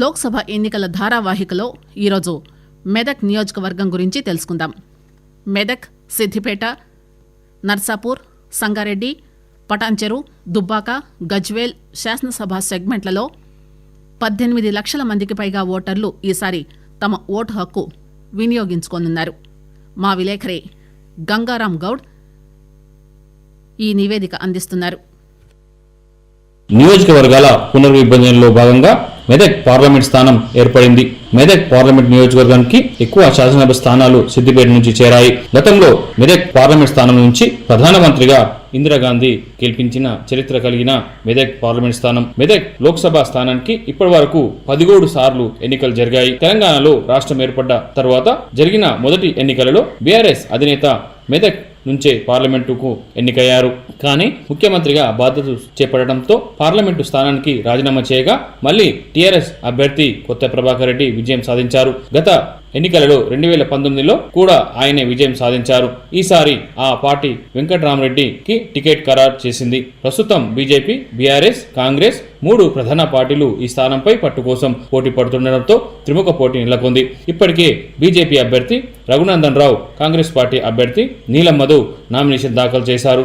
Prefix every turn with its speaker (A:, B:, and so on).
A: లోక్సభ ఎన్నికల ధారావాహికలో ఈరోజు మెదక్ నియోజకవర్గం గురించి తెలుసుకుందాం. మెదక్ సిద్దిపేట నర్సాపూర్ సంగారెడ్డి పటాన్చెరు దుబ్బాక గజ్వేల్ శాసనసభ సెగ్మెంట్లలో పద్దెనిమిది లక్షల మందికి పైగా ఓటర్లు ఈసారి తమ ఓటు హక్కు వినియోగించుకోనున్నారు. మా విలేకరి గంగారాం గౌడ్ ఈ నివేదిక అందిస్తున్నారు.
B: నియోజకవర్గాల పునర్విభజనలో భాగంగా మెదక్ పార్లమెంట్ స్థానం ఏర్పడింది. మెదక్ పార్లమెంట్ నియోజకవర్గానికి ఎక్కువ శాసనసభ స్థానాలు సిద్దిపేట నుంచి చేరాయి. గతంలో మెదక్ పార్లమెంట్ స్థానం నుంచి ప్రధానమంత్రిగా ఇందిరాగాంధీ గెలిపించిన చరిత్ర కలిగిన మెదక్ పార్లమెంట్ స్థానం. మెదక్ లోక్సభ స్థానానికి ఇప్పటి వరకు పదిహేడు సార్లు ఎన్నికలు జరిగాయి. తెలంగాణలో రాష్ట్రం ఏర్పడ్డ తర్వాత జరిగిన మొదటి ఎన్నికలలో బీఆర్ఎస్ అధినేత మెదక్ నుంచే పార్లమెంటుకు ఎన్నికయ్యారు. కానీ ముఖ్యమంత్రిగా బాధ్యతలు చేపట్టడంతో పార్లమెంటు స్థానానికి రాజీనామా చేయగా మళ్ళీ టీఆర్ఎస్ అభ్యర్థి కొత్త ప్రభాకర్ రెడ్డి విజయం సాధించారు. గత ఎన్నికలలో రెండు వేల పంతొమ్మిదిలో కూడా ఆయనే విజయం సాధించారు. ఈసారి ఆ పార్టీ వెంకటరామరెడ్డికి టికెట్ ఖరారు చేసింది. ప్రస్తుతం బీజేపీ బీఆర్ఎస్ కాంగ్రెస్ మూడు ప్రధాన పార్టీలు ఈ స్థానంపై పట్టు కోసం పోటీ పడుతుండటంతో త్రిముఖ పోటీ నెలకొంది. ఇప్పటికే బీజేపీ అభ్యర్థి రఘునందన్ రావు కాంగ్రెస్ పార్టీ అభ్యర్థి నీలం మధు నామినేషన్ దాఖలు చేశారు.